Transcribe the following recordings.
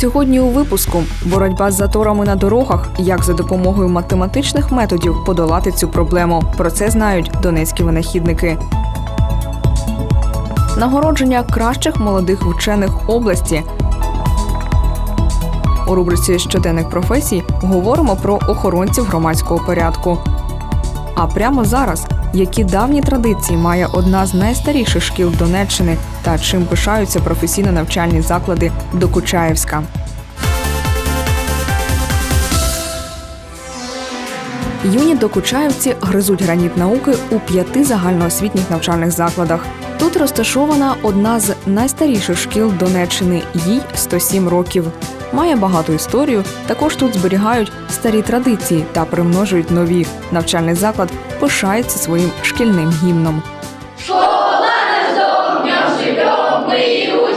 Сьогодні у випуску боротьба з заторами на дорогах, як за допомогою математичних методів подолати цю проблему. Про це знають донецькі винахідники. Нагородження кращих молодих вчених області. У рубриці щоденних професій говоримо про охоронців громадського порядку. А прямо зараз, які давні традиції має одна з найстаріших шкіл Донеччини та чим пишаються професійно-навчальні заклади Докучаєвська. Юні докучаївці гризуть граніт науки у п'яти загальноосвітніх навчальних закладах. Тут розташована одна з найстаріших шкіл Донеччини, їй 107 років. Має багату історію. Також тут зберігають старі традиції та примножують нові. Навчальний заклад пишається своїм шкільним гімном. Мы зовня живемо здесь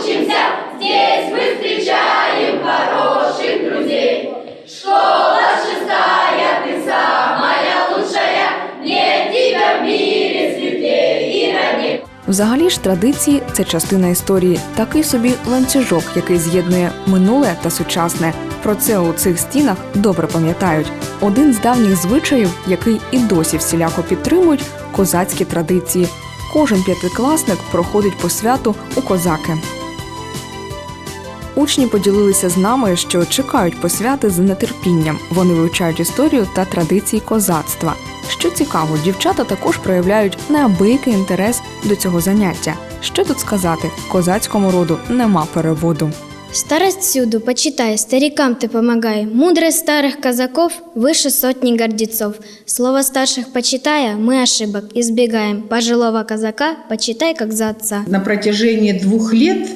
Взагалі ж традиції це частина історії, такий собі ланцюжок, який з'єднує минуле та сучасне. Про це у цих стінах добре пам'ятають. Один з давніх звичаїв, який і досі всіляко підтримують козацькі традиції. Кожен п'ятикласник проходить по святу у козаки. Учні поділилися з нами, що чекають посвяти з нетерпінням. Вони вивчають історію та традиції козацтва. Що цікаво, дівчата також проявляють неабиякий інтерес до цього заняття. Що тут сказати, козацькому роду нема переводу. Старость всюду, почитай, старикам ты помогай. Мудрость старых казаков выше сотни гордецов. Слово старших почитая, мы ошибок избегаем. Пожилого казака почитай как за отца. На протяжении двух лет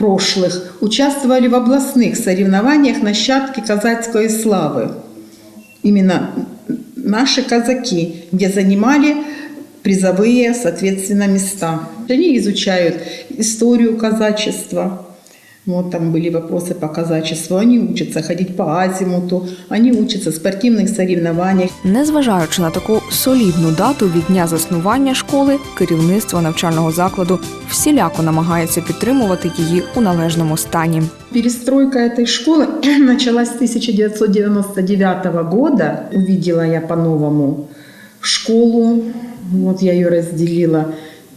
прошлых участвовали в областных соревнованиях нащадки казацкой славы. Именно наши казаки, где занимали призовые, соответственно, места. Они изучают историю казачества. Вот там были вопросы по казачеству. Они учатся ходить по азимуту, они учатся в спортивных соревнованиях. Незважаючи на таку солідну дату від дня заснування школи, керівництво навчального закладу всіляко намагається підтримувати її у належному стані. Перестройка этой школы началась с 1999 года. Увидела я по-новому школу. Вот я ее разделила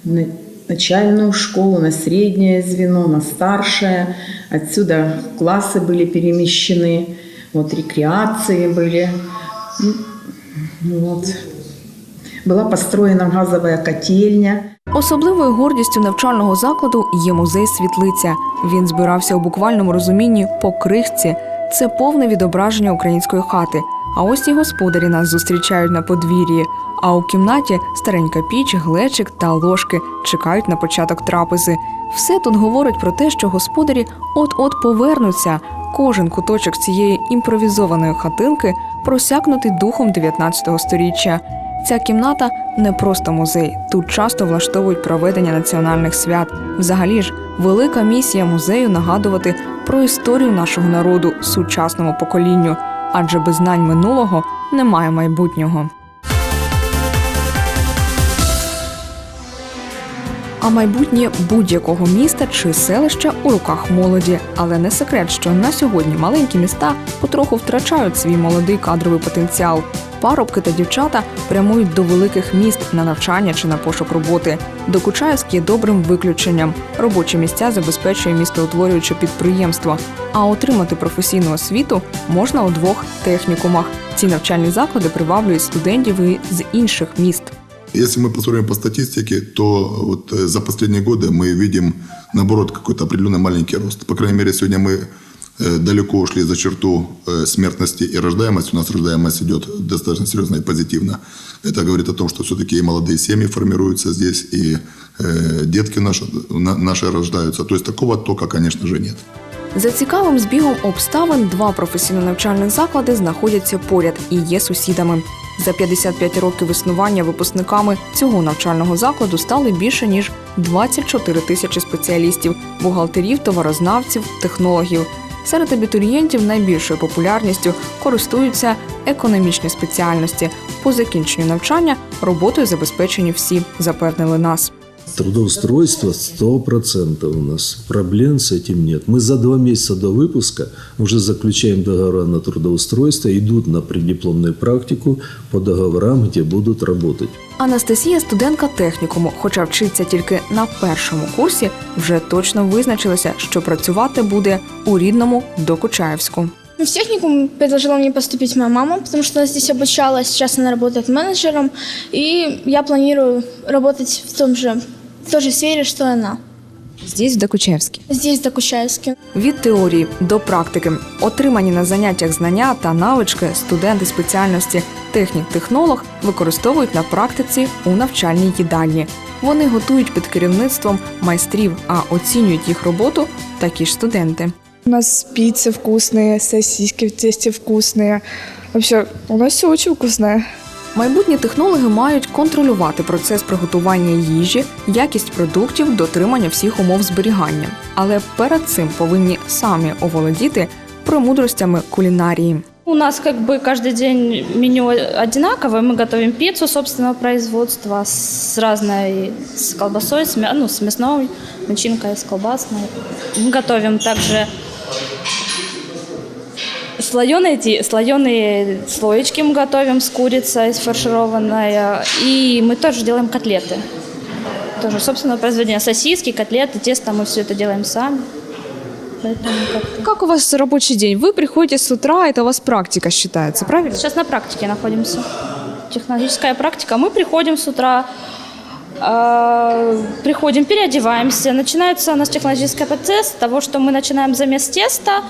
на начальную школу, на среднее звено, на старшее. Отсюда классы были перемещены, вот рекреации были. Ну, Вот. Была построена газовая котельня. Особливою гордістю навчального закладу є музей світлиця. Він збирався у буквальному розумінні по крихці. Це повне відображення української хати. А ось і господарі нас зустрічають на подвір'ї. А у кімнаті старенька піч, глечик та ложки чекають на початок трапези. Все тут говорить про те, що господарі от-от повернуться. Кожен куточок цієї імпровізованої хатинки просякнутий духом 19 століття. Ця кімната не просто музей. Тут часто влаштовують проведення національних свят. Взагалі ж, велика місія музею нагадувати про історію нашого народу сучасному поколінню, адже без знань минулого немає майбутнього. А майбутнє будь-якого міста чи селища у руках молоді. Але не секрет, що на сьогодні маленькі міста потроху втрачають свій молодий кадровий потенціал. Парубки та дівчата прямують до великих міст на навчання чи на пошук роботи. Докучаївськ є добрим виключенням. Робочі місця забезпечує містоутворююче підприємство. А отримати професійну освіту можна у двох технікумах. Ці навчальні заклади приваблюють студентів і з інших міст. Если мы посмотрим по статистике, то вот э, за последние годы мы видим, наоборот, какой-то определенный маленький рост. По крайней мере, сегодня мы э, далеко ушли за черту э, смертности и рождаемости. У нас рождаемость идет достаточно серьезно и позитивно. Это говорит о том, что все-таки и молодые семьи формируются здесь, и э, детки наши, на- наши рождаются. То есть такого тока, конечно же, нет. За цікавим збігом обставин два професійно-навчальних заклади знаходяться поряд і є сусідами. За 55 років існування випускниками цього навчального закладу стали більше ніж 24 тисячі спеціалістів, бухгалтерів, товарознавців, технологів. Серед абітурієнтів найбільшою популярністю користуються економічні спеціальності. По закінченню навчання роботою забезпечені всі, запевнили нас. Трудоустройство 100% у нас. Проблем с этим нет. Мы за два месяца до выпуска уже заключаем договора на трудоустройство, идут на преддипломную практику по договорам, где будут работать. Анастасія студентка технікуму, хоча вчиться тільки на першому курсі, вже точно визначилася, що працювати буде у рідному Докучаєвську. В техникум предложила мне поступить моя мама, потому что она здесь обучалась, сейчас она работает менеджером, и я планирую работать в, том же, в той же сфере, что и она. Здесь, в Докучаєвській. Здесь, в Докучаевске. Від теорії до практики отримані на заняттях знання та навички студенти спеціальності технік-технолог використовують на практиці у навчальній їдальні. Вони готують під керівництвом майстрів, а оцінюють їх роботу такі ж студенти. У нас пиццы вкусные, сосиски в тесте вкусные. Вообще, у нас все очень вкусное. Майбутні технологи мають контролювати процес приготування їжі, якість продуктів, дотримання всіх умов зберігання. Але перед цим повинні самі оволодіти премудростями кулінарії. У нас как бы каждый день меню одинаковое. Мы готовим пиццу собственного производства с разной с колбасой, с, мя- ну, с мясной начинкой, с колбасной. Мы готовим также слоеные, слоеные слоечки мы готовим с курицей, сфаршированной. И мы тоже делаем котлеты. Тоже собственного произведения. Сосиски, котлеты, тесто мы все это делаем сами. Поэтому как-то... Как у вас рабочий день? Вы приходите с утра, это у вас практика считается, правильно? Сейчас на практике находимся. Технологическая практика. Мы приходим с утра, э, приходим, переодеваемся. Начинается у нас технологический процесс того, что мы начинаем замес теста.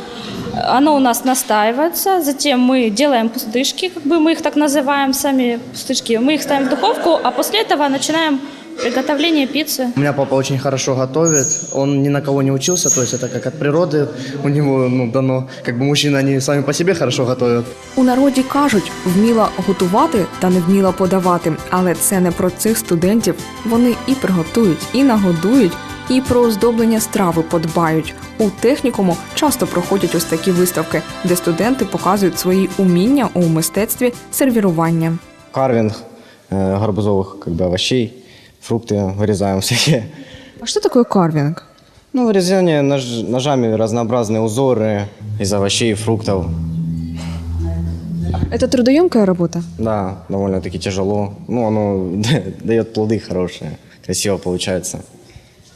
Оно у нас настаивается. Затем мы делаем пустышки, как бы мы их так называем, сами пустышки. Мы их ставим в духовку, а после этого начинаем приготовление пиццы. У меня папа очень хорошо готовит. Он ни на кого не учился, то есть это как от природы у него ну, дано. Как бы мужчины, они сами по себе хорошо готовят. У народі кажуть, вміла готувати та не вміла подавати. Але це не про цих студентів. Вони і приготують, і нагодують, і про оздоблення страви подбають. У технікуму часто проходять ось такі виставки, де студенти показують свої уміння у мистецтві сервірування. Карвинг э, гарбузовых как бы овощей, фрукты вырезаем всякие. А що таке карвінг? Ну, вырезание нож- ножами разнообразные узоры из овощей и фруктов. Це трудоємка робота. Да, довольно-таки тяжело. Ну, оно дает плоды хорошие, красиво получается.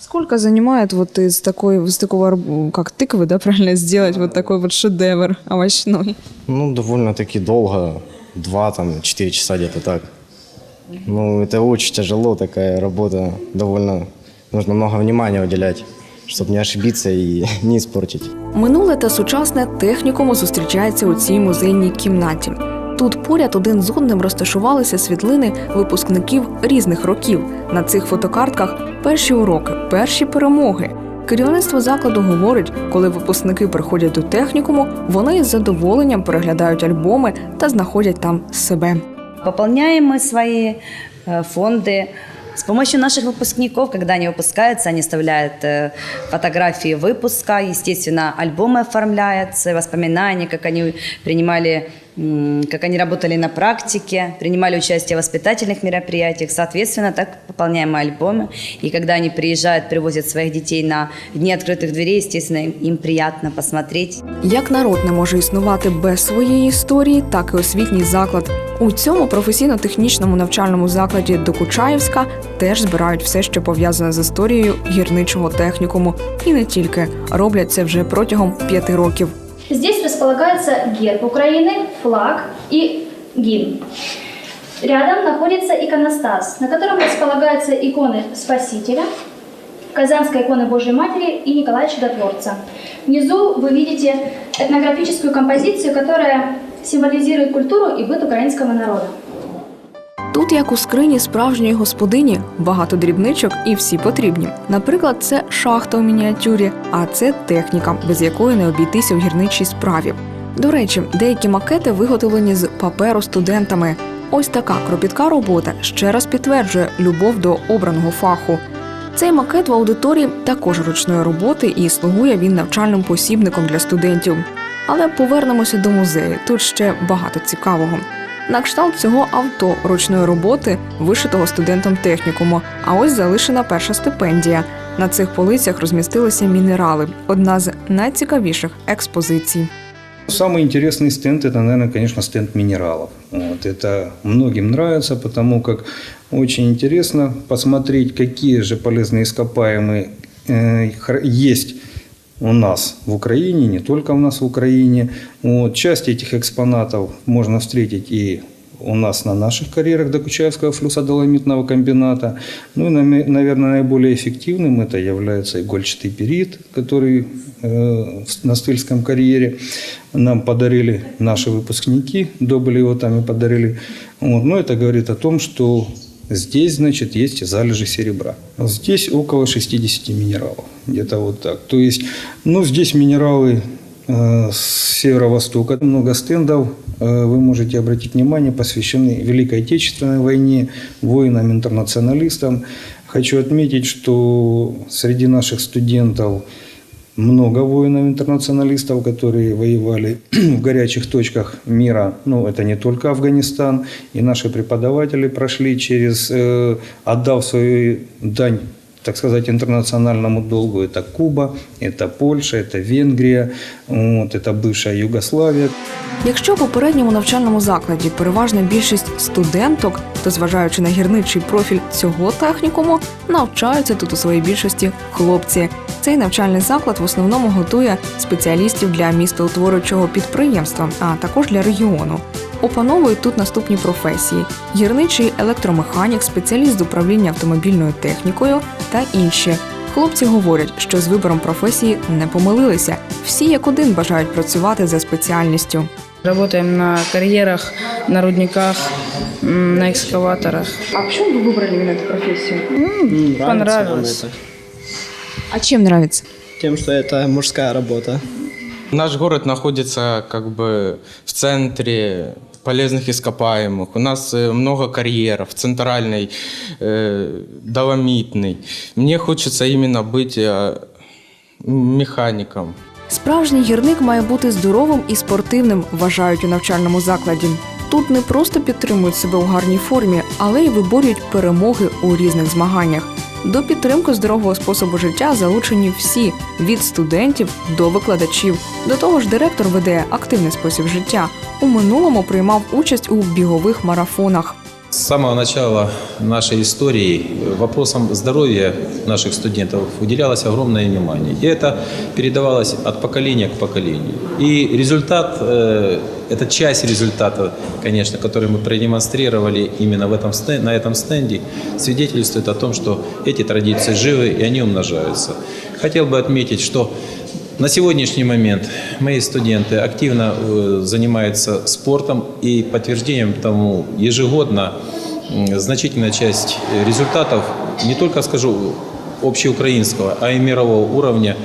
Сколько занимает вот из такой, из такого, арбу- как тыквы, да, правильно сделать вот такой вот шедевр овощной? Ну, довольно-таки долго, два, там, четыре часа где-то так. Ну, это очень тяжело, такая работа, довольно, нужно много внимания уделять, чтобы не ошибиться и не испортить. Минуле та сучасне технікуму зустрічається у цій музейній кімнаті. Тут поряд один з одним розташувалися світлини випускників різних років. На цих фотокартках перші уроки, перші перемоги. Керівництво закладу говорить, коли випускники приходять до технікуму, вони із задоволенням переглядають альбоми та знаходять там себе. Пополняем мы свои э, фонды. С помощью наших выпускников, когда они выпускаются, они вставляют э, фотографии выпуска, естественно, альбомы оформляются, воспоминания, как они принимали, м, как они работали на практике, принимали участие в воспитательных мероприятиях. Соответственно, так пополняем мы альбомы. И когда они приезжают, привозят своих детей на дни открытых дверей, естественно, им, им приятно посмотреть. Як народ не може існувати без своєї історії, так і освітній заклад. У цьому професійно-технічному навчальному закладі Докучаєвська теж збирають все, що пов'язане з історією гірничого технікуму, і не тільки роблять це вже протягом п'яти років. Здесь располагается герб Украины, флаг и гимн. Рядом находится иконостас, на котором располагаются иконы Спасителя, Казанской иконы Божьей Матери и Николая Чудотворца. Внизу вы видите этнографическую композицию, которая символизирует культуру и быт украинского народа. Тут, як у скрині справжньої господині, багато дрібничок і всі потрібні. Наприклад, це шахта у мініатюрі, а це техніка, без якої не обійтися в гірничій справі. До речі, деякі макети виготовлені з паперу студентами. Ось така кропітка робота ще раз підтверджує любов до обраного фаху. Цей макет в аудиторії також ручної роботи і слугує він навчальним посібником для студентів. Але повернемося до музею. Тут ще багато цікавого на кшталт цього авто ручної роботи, вишитого студентом технікуму. А ось залишена перша стипендія. На цих полицях розмістилися мінерали одна з найцікавіших експозицій. Самый интересный стенд это, наверное, конечно, стенд минералов. Вот, это многим нравится, потому как очень интересно посмотреть, какие же полезные ископаемые э, хр- есть у нас в Украине, не только у нас в Украине. Вот, часть этих экспонатов можно встретить и у нас на наших карьерах Докучаевского флюсодоломитного комбината. Ну и, наме- наверное, наиболее эффективным это является игольчатый перит, который э, в- на Стыльском карьере нам подарили наши выпускники, добыли его там и подарили. Вот. Но это говорит о том, что здесь, значит, есть залежи серебра. Здесь около 60 минералов, где-то вот так. То есть, ну, здесь минералы э, с северо-востока. Много стендов, э, вы можете обратить внимание, посвящены Великой Отечественной войне, воинам-интернационалистам. Хочу отметить, что среди наших студентов много воинов-интернационалистов, которые воевали в горячих точках мира. Ну, это не только Афганистан. И наши преподаватели прошли через, э, отдав свою дань так сказать, интернациональному долгу. Это Куба, это Польша, это Венгрия, вот, это бывшая Югославия. Якщо в попередньому навчальному закладі переважна більшість студенток, то зважаючи на гірничий профіль цього технікуму, навчаються тут у своїй більшості хлопці. Цей навчальний заклад в основному готує спеціалістів для містоутворюючого підприємства, а також для регіону. Опановують тут наступні професії: гірничий електромеханік, спеціаліст з управління автомобільною технікою та інші. Хлопці говорять, що з вибором професії не помилилися. Всі як один бажають працювати за спеціальністю. Работаем на карьерах, на рудниках, м, на экскаваторах. А почему вы выбрали именно эту профессию? Понравилось. А чем нравится? Тем, что это мужская работа. Наш город находится как бы в центре полезных ископаемых. У нас э, много карьеров, центральный, э, доломитный. Мне хочется именно быть э, механиком. Справжній гірник має бути здоровим і спортивним, вважають у навчальному закладі. Тут не просто підтримують себе у гарній формі, але й виборюють перемоги у різних змаганнях. До підтримки здорового способу життя залучені всі від студентів до викладачів. До того ж, директор веде активний спосіб життя. У минулому приймав участь у бігових марафонах. С самого начала нашей истории вопросам здоровья наших студентов уделялось огромное внимание. И это передавалось от поколения к поколению. И результат, э, это часть результата, конечно, который мы продемонстрировали именно в этом, стен- на этом стенде, свидетельствует о том, что эти традиции живы и они умножаются. Хотел бы отметить, что на сегодняшний момент мои студенты активно э, занимаются спортом и подтверждением тому ежегодно м, значительная часть э, результатов, не только скажу общеукраинского, а и мирового уровня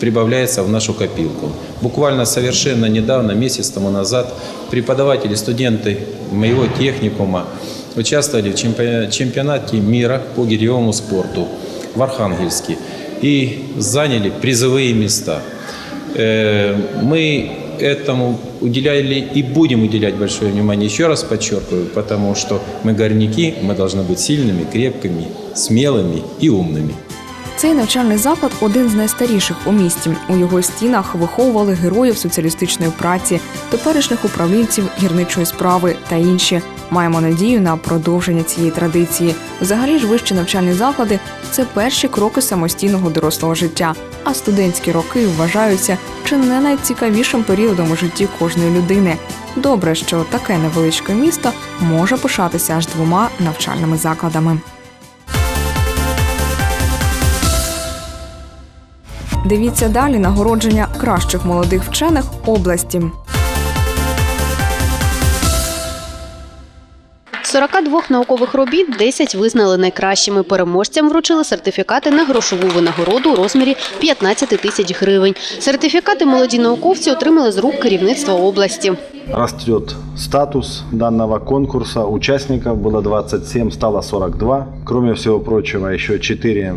прибавляется в нашу копилку. Буквально совершенно недавно, месяц тому назад, преподаватели, студенты моего техникума участвовали в чемпи- чемпионате мира по гиревому спорту в Архангельске и заняли призовые места. Э, Мы этому уделяли и будем уделять большое внимание. Еще раз подчеркиваю, потому что мы горняки, мы должны быть сильными, крепкими, смелыми и умными. Цей навчальний заклад один з найстаріших у місті. У його стінах виховували героїв соціалістичної праці, теперішніх управлінців гірничої справи та інші. Маємо надію на продовження цієї традиції. Взагалі ж вищі навчальні заклади це перші кроки самостійного дорослого життя. А студентські роки вважаються чи не найцікавішим періодом у житті кожної людини. Добре, що таке невеличке місто може пишатися аж двома навчальними закладами. Дивіться далі нагородження кращих молодих вчених області. 42 наукових робіт 10 визнали найкращими. Переможцям вручили сертифікати на грошову винагороду у розмірі 15 тисяч гривень. Сертифікати молоді науковці отримали з рук керівництва області. Растет статус данного конкурса. Участников было 27, стало 42. Кроме всего прочего, еще 4